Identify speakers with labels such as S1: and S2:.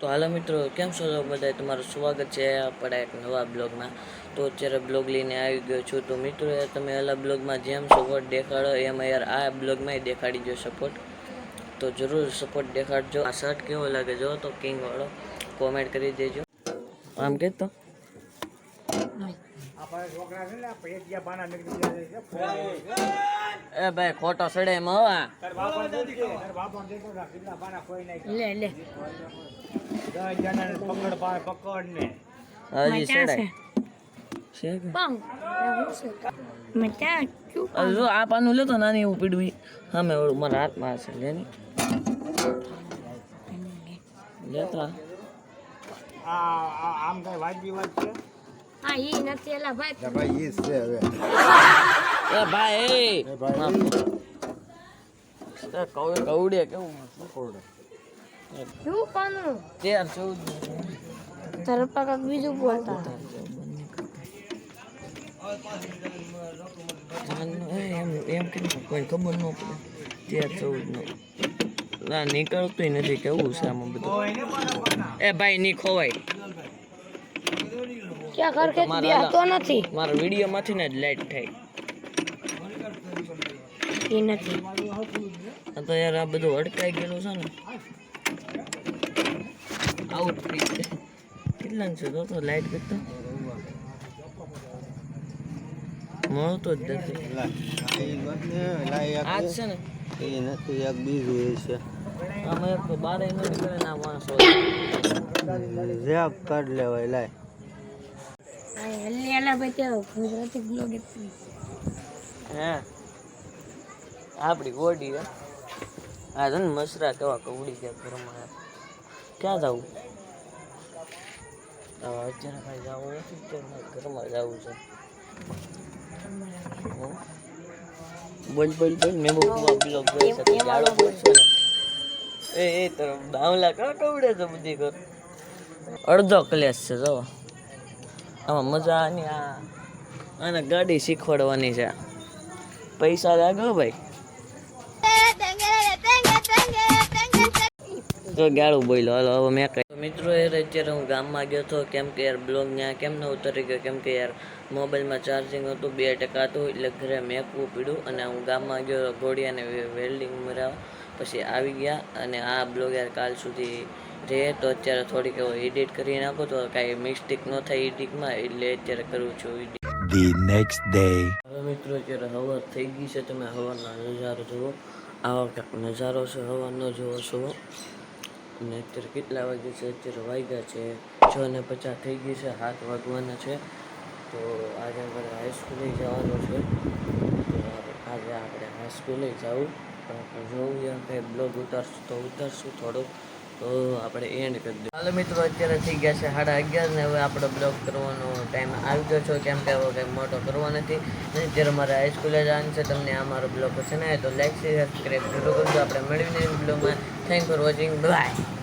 S1: તો હાલો મિત્રો, કેમ છો બધા તમારું સ્વાગત છે આપણા એક નવા બ્લોગમાં. તો અત્યારે બ્લોગ લઈને આવી ગયો છું. તો મિત્રો, યાર તમે અલગ બ્લોગમાં જેમ સપોર્ટ દેખાડો એમ યાર આ બ્લોગમાં દેખાડી દો સપોર્ટ તો જરૂર સપોર્ટ દેખાડજો. આ શર્ટ કેવો લાગે? જો તો કિંગવાળો કોમેન્ટ કરી દેજો. આમ કે તો એ ભાઈ ખોટો સડે એમાં હો આ.
S2: લે લે.
S1: હજી સડાય. છે. કે?
S2: પંગ. મેં ત્યાં શું
S1: અરે જો આ પાનું લેતો નાની એવું પીડું સામે ઓલું મારા હાથમાં હશે લે લેતા
S2: હા ઈ નથી એલા ભાઈ.
S1: એ ભાઈ એ. એ કઉ- કવડે કેવું?
S2: શું પાનું
S1: તેર ચૌદ.
S2: તારા પપ્પા કાંઈક બીજું બોલતા.
S1: એ એમ એમ કેમ કોઈ ખબર ન પડે. તેર ચૌદ નો. ના નીકળતું નથી કેવું છે આમાં બધું? એ ભાઈ ની ખોવાય.
S2: ક્યાં ઘર કે બેહતો નથી.
S1: મારા વીડિયો માંથી ને જ લાઈટ થાય.
S2: એ નથી.
S1: આ તો યાર આ બધું અટકાઈ ગયેલું છે ને. આઉટ કેટલા છે તો તો લાઈટ કરતા? મળતો જ નથી. આ છે ને. આમાં એક તો બારે નથી નીકળે ના માણસો
S2: કાઢ લેવાય એલા ભાઈ ત્યાં ગુજરાતી બ્લોગ
S1: હે? આપણી ગોડી હે? આ છે મસરા કેવા કવડી ગયા ઘરમાં. ક્યાં જવું? અત્યારે કાંઈ જવું નથી તો ઘરમાં જવું છે. બોલ બોલ બોલ મેં બહુ પેલો ગયો છે જાડો બોલશો ને? એ એ તરફ દાવલા કા કવડે છે બધી કર અડધો ક્લેસ છે જો. આમાં મજા આની આ. આને ગાડી શીખવાડવાની છે. પૈસા લાગો ભાઈ? તો ગાળું બોલ્યો હાલો, હવે મેં કહ્યું મિત્રો યાર અત્યારે હું ગામમાં ગયો હતો. કેમ કે યાર, બ્લોગ ત્યાં કેમ ન ઉતરી ગયો? કેમ કે યાર, મોબાઈલમાં ચાર્જિંગ હતું, બે ટકા હતું, એટલે ઘરે મેકવું પડ્યું. અને હું ગામમાં ગયો ઘોડિયાને વેલ્ડિંગ મરાવ. પછી આવી ગયા, અને આ બ્લોગ યાર કાલ સુધી રહે તો અત્યારે થોડીક એડિટ કરી નાખો તો કાંઈ મિસ્ટેક ન થાય એડિટમાં એટલે અત્યારે કરું છું એડિટ
S3: ધી નેક્સ્ટ ડે
S1: હવે મિત્રો અત્યારે હવા થઈ ગઈ છે તમે હવાનો નજારો જુઓ. આવો કંઈક નજારો છે હવાનો જુઓ છો અને અત્યારે કેટલા વાગે છે અત્યારે વાગ્યા છે છ ને પચાસ થઈ ગઈ છે હાથ વાગવાના છે. તો આજે આપણે હાઈસ્કૂલે જવાનું છે. તો આજે આપણે હાઈસ્કૂલે જવું. જોઉં યાર કંઈ બ્લોગ ઉતારશું તો ઉતારશું થોડુંક. તો આપણે એન્ડ કરી દઈએ. હાલો મિત્રો, અત્યારે થઈ ગયા છે સાડા અગિયાર ને હવે આપણો બ્લોગ કરવાનો ટાઈમ આવી ગયો છે. કેમ કે હવે કંઈ મોટો કરવો નથી. અને જ્યારે મારે હાઈસ્કૂલે જવાનું છે. તમને આ મારો બ્લોગ પસંદ આવે તો લાઈક શેર સબસ્ક્રાઈબ જરૂર કરજો. આપણે મેળવીને બ્લોગમાં. Thank for watching bye